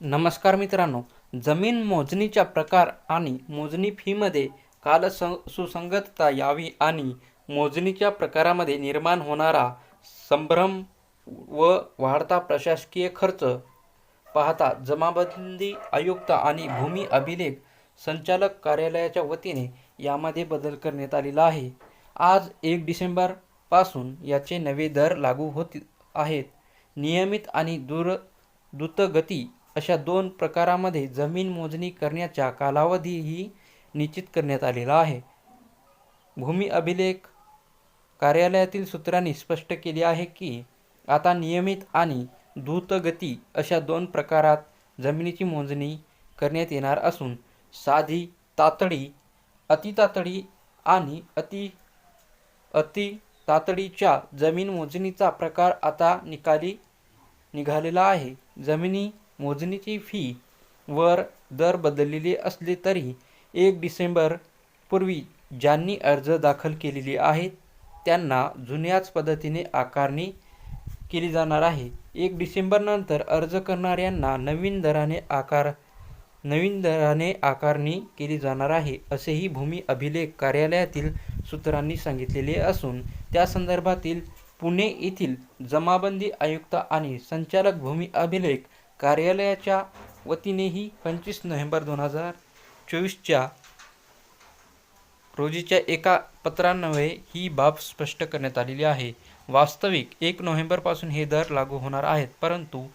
नमस्कार मित्रांनो जमीन मोजणीच्या प्रकार आणि मोजणी फीमध्ये काल सुसंगतता यावी आणि मोजणीच्या प्रकारामध्ये निर्माण होणारा संभ्रम व वाढता प्रशासकीय खर्च पाहता जमाबंदी आयुक्त आणि भूमी अभिलेख संचालक कार्यालयाच्या वतीने यामध्ये बदल करण्यात आलेला आहे. आज एक डिसेंबरपासून याचे नवे दर लागू होत आहेत. नियमित आणि दूर द्रुतगती अशा दोन प्रकारामध्ये जमीन मोजणी करण्याचा कालावधीही निश्चित करण्यात आलेला आहे. भूमी अभिलेख कार्यालयातील सूत्रांनी स्पष्ट केले आहे की आता नियमित आणि द्रुतगती अशा दोन प्रकारात जमिनीची मोजणी करण्यात येणार असून साधी तातडी अतितातडी आणि अति अति तातडीच्या जमीन मोजणीचा प्रकार आता निकाली निघालेला आहे. जमिनी मोजणीची फी वर दर बदललेले असले तरी एक डिसेंबर पूर्वी ज्यांनी अर्ज दाखल केलेली आहे त्यांना जुन्याच पद्धतीने आकारणी केली जाणार आहे. एक डिसेंबरनंतर अर्ज करणाऱ्यांना नवीन दराने आकार नवीन दराने आकारणी केली जाणार आहे असेही भूमी अभिलेख कार्यालयातील सूत्रांनी सांगितलेले असून त्या संदर्भातील पुणे येथील जमाबंदी आयुक्त आणि संचालक भूमी अभिलेख कार्यालयाच्या वतीनेही पंचवीस नोव्हेंबर दोन हजार चोवीसच्या रोजीच्या एका पत्रान्वये ही बाब स्पष्ट करण्यात आलेली आहे. वास्तविक एक नोव्हेंबरपासून हे दर लागू होणार आहेत परंतु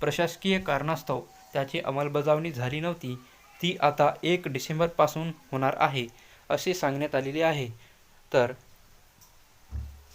प्रशासकीय कारणास्तव त्याची अंमलबजावणी झाली नव्हती. ती आता एक डिसेंबरपासून होणार आहे असे सांगण्यात आलेले आहे. तर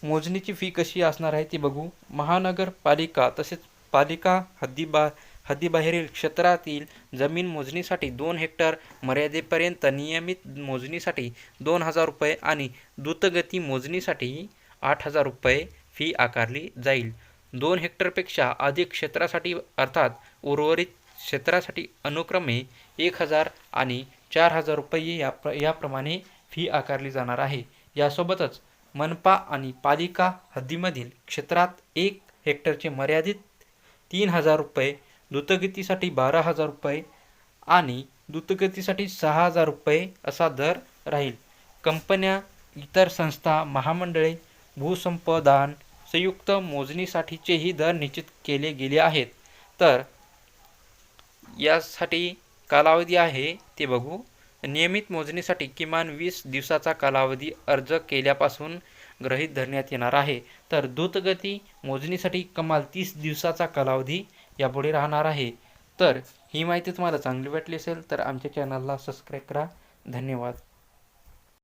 मोजणीची फी कशी असणार आहे ती बघू. महानगरपालिका तसेच पालिका हद्दीबा हद्दीबाहेरील क्षेत्रातील जमीन मोजणीसाठी दोन हेक्टर मर्यादेपर्यंत नियमित मोजणीसाठी दोन हजार रुपये आणि द्रुतगती मोजणीसाठी आठ हजार रुपये फी आकारली जाईल. दोन हेक्टरपेक्षा अधिक क्षेत्रासाठी अर्थात उर्वरित क्षेत्रासाठी अनुक्रमे एक हजार आणि चार हजार रुपये या प्र याप्रमाणे फी आकारली जाणार आहे. यासोबतच मनपा आणि पालिका हद्दीमधील क्षेत्रात एक हेक्टरचे मर्यादित तीन हजार रुपये द्रुतगतीसाठी बारा हजार रुपये आणि द्रुतगतीसाठी सहा हजार रुपये असा दर राहील. कंपन्या इतर संस्था महामंडळे भूसंपदान संयुक्त मोजणीसाठीचेही दर निश्चित केले गेले आहेत. तर यासाठी कालावधी आहे ते बघू. नियमित मोजणीसाठी किमान वीस दिवसाचा कालावधी अर्ज केल्यापासून ग्रहीत धरण्यात येणार आहे. तर द्रुतगती मोजणीसाठी कमाल तीस दिवसाचा कालावधी यापुढे राहणार आहे. तर ही माहिती तुम्हाला चांगली वाटली असेल तर आमच्या चॅनलला सबस्क्राईब करा. धन्यवाद.